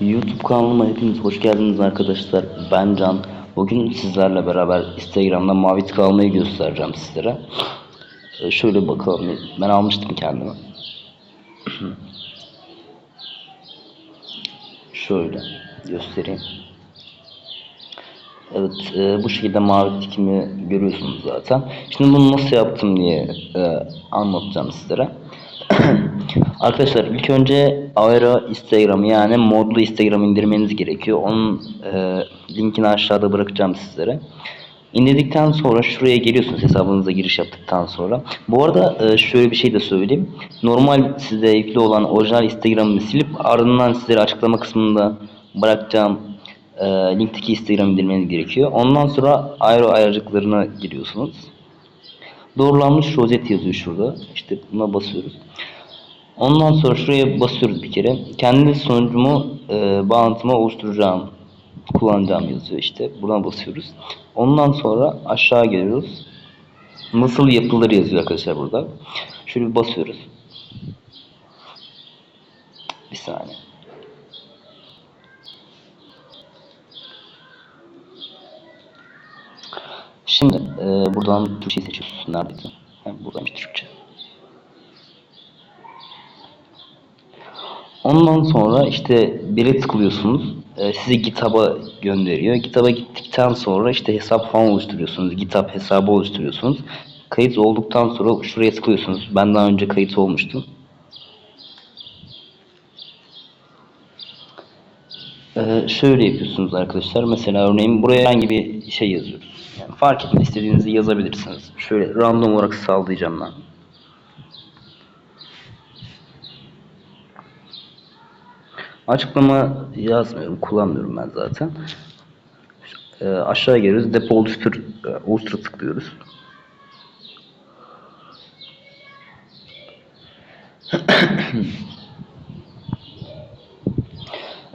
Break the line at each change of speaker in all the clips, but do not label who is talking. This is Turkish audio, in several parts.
YouTube kanalıma hepiniz hoş geldiniz arkadaşlar. Ben Can. Bugün sizlerle beraber Instagram'da mavi tık almayı göstereceğim sizlere. Ee, şöyle bakalım. Ben almıştım kendime. şöyle göstereyim. Evet e, bu şekilde mavi tikimi görüyorsunuz zaten. Şimdi bunu nasıl yaptım diye e, anlatacağım sizlere. Arkadaşlar ilk önce Aero Instagram yani modlu Instagram indirmeniz gerekiyor. Onun e, linkini aşağıda bırakacağım sizlere. İndirdikten sonra şuraya geliyorsunuz hesabınıza giriş yaptıktan sonra. Bu arada e, şöyle bir şey de söyleyeyim. Normal size yüklü olan orijinal Instagram'ı silip ardından sizlere açıklama kısmında bırakacağım e, linkteki Instagram indirmeniz gerekiyor. Ondan sonra Aero ayarcıklarına giriyorsunuz. Doğrulanmış rozet yazıyor şurada. İşte buna basıyoruz. Ondan sonra şuraya basıyoruz bir kere. Kendi sonucumu e, bağlantıma oluşturacağım, kullanacağım yazıyor işte. Buradan basıyoruz. Ondan sonra aşağı geliyoruz. Nasıl yapılır yazıyor arkadaşlar burada. Şöyle bir basıyoruz. Bir saniye. Şimdi e, buradan Türkçe seçiyorsun. Neredeydi? Ha, buradaymış Türkçe. Ondan sonra işte bire tıklıyorsunuz. E, sizi GitHub'a gönderiyor. GitHub'a gittikten sonra işte hesap falan oluşturuyorsunuz. GitHub hesabı oluşturuyorsunuz. Kayıt olduktan sonra şuraya tıklıyorsunuz. Ben daha önce kayıt olmuştum. Ee, şöyle yapıyorsunuz arkadaşlar. Mesela örneğin buraya herhangi bir şey yazıyoruz. Yani fark etmez istediğinizi yazabilirsiniz. Şöyle random olarak sağlayacağım ben. Açıklama yazmıyorum, kullanmıyorum ben zaten. Ee, aşağı geliyoruz, depo oluştur, e, oluştura tıklıyoruz.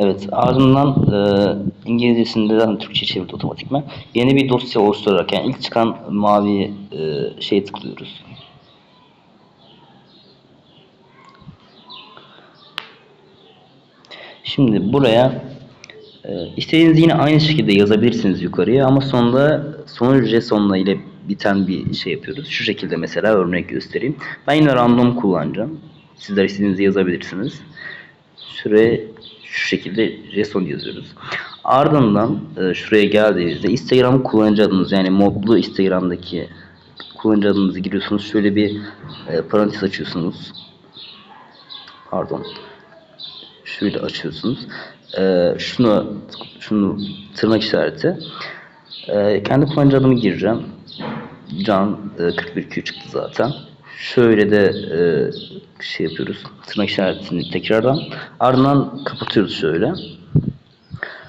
Evet, ardından e, İngilizcesinden Türkçe çevirdi otomatikman. Yeni bir dosya oluşturarak yani ilk çıkan mavi e, şeye tıklıyoruz. Şimdi buraya e, istediğiniz yine aynı şekilde yazabilirsiniz yukarıya ama sonunda sonuç JSON'la ile biten bir şey yapıyoruz. Şu şekilde mesela örnek göstereyim. Ben yine random kullanacağım. Sizler istediğinizi yazabilirsiniz. Şuraya şu şekilde JSON yazıyoruz. Ardından e, şuraya geldiğinizde Instagram kullanıcı adınız yani modlu Instagram'daki kullanıcı adınızı giriyorsunuz. Şöyle bir e, parantez açıyorsunuz. Pardon. Şöyle açıyorsunuz. E, şunu şunu tırnak işareti. E, kendi kullanıcı adımı gireceğim. Can e, 41Q çıktı zaten. Şöyle de e, şey yapıyoruz. Tırnak işaretini tekrardan. Ardından kapatıyoruz şöyle.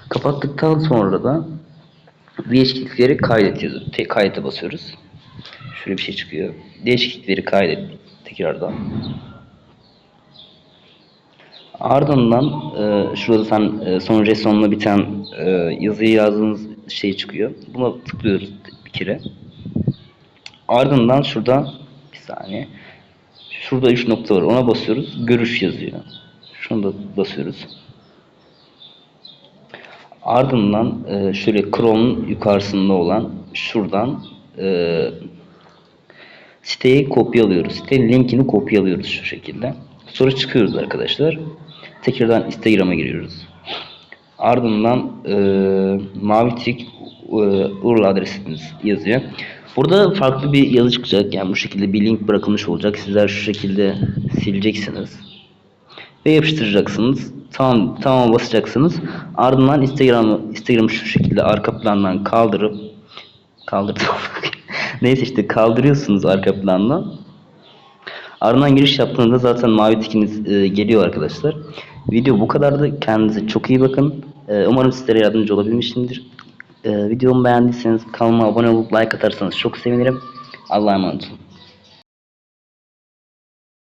Kapattıktan sonra da değişiklikleri kaydediyoruz. Tek kayda basıyoruz. Şöyle bir şey çıkıyor. Değişiklikleri kaydet tekrardan. Ardından e, şurada sen e, son resonla biten e, yazıyı yazdığınız şey çıkıyor. Buna tıklıyoruz bir kere. Ardından şurada bir saniye. Şurada 3 nokta var. Ona basıyoruz. Görüş yazıyor. Şunu da basıyoruz. Ardından e, şöyle Chrome'un yukarısında olan şuradan e, siteyi kopyalıyoruz. Sitenin linkini kopyalıyoruz şu şekilde. Sonra çıkıyoruz arkadaşlar. Tekrardan Instagram'a giriyoruz. Ardından e, mavi tik e, URL adresiniz yazıyor. Burada farklı bir yazı çıkacak. Yani bu şekilde bir link bırakılmış olacak. Sizler şu şekilde sileceksiniz. Ve yapıştıracaksınız. Tamam tamam basacaksınız. Ardından Instagram'ı Instagram'ı şu şekilde arka plandan kaldırıp kaldırdım. Neyse işte kaldırıyorsunuz arka plandan. Ardından giriş yaptığınızda zaten mavi tikiniz e, geliyor arkadaşlar. Video bu kadardı. Kendinize çok iyi bakın. E, umarım sizlere yardımcı olabilmişimdir. E, videomu beğendiyseniz kanalıma abone olup like atarsanız çok sevinirim. Allah'a emanet olun.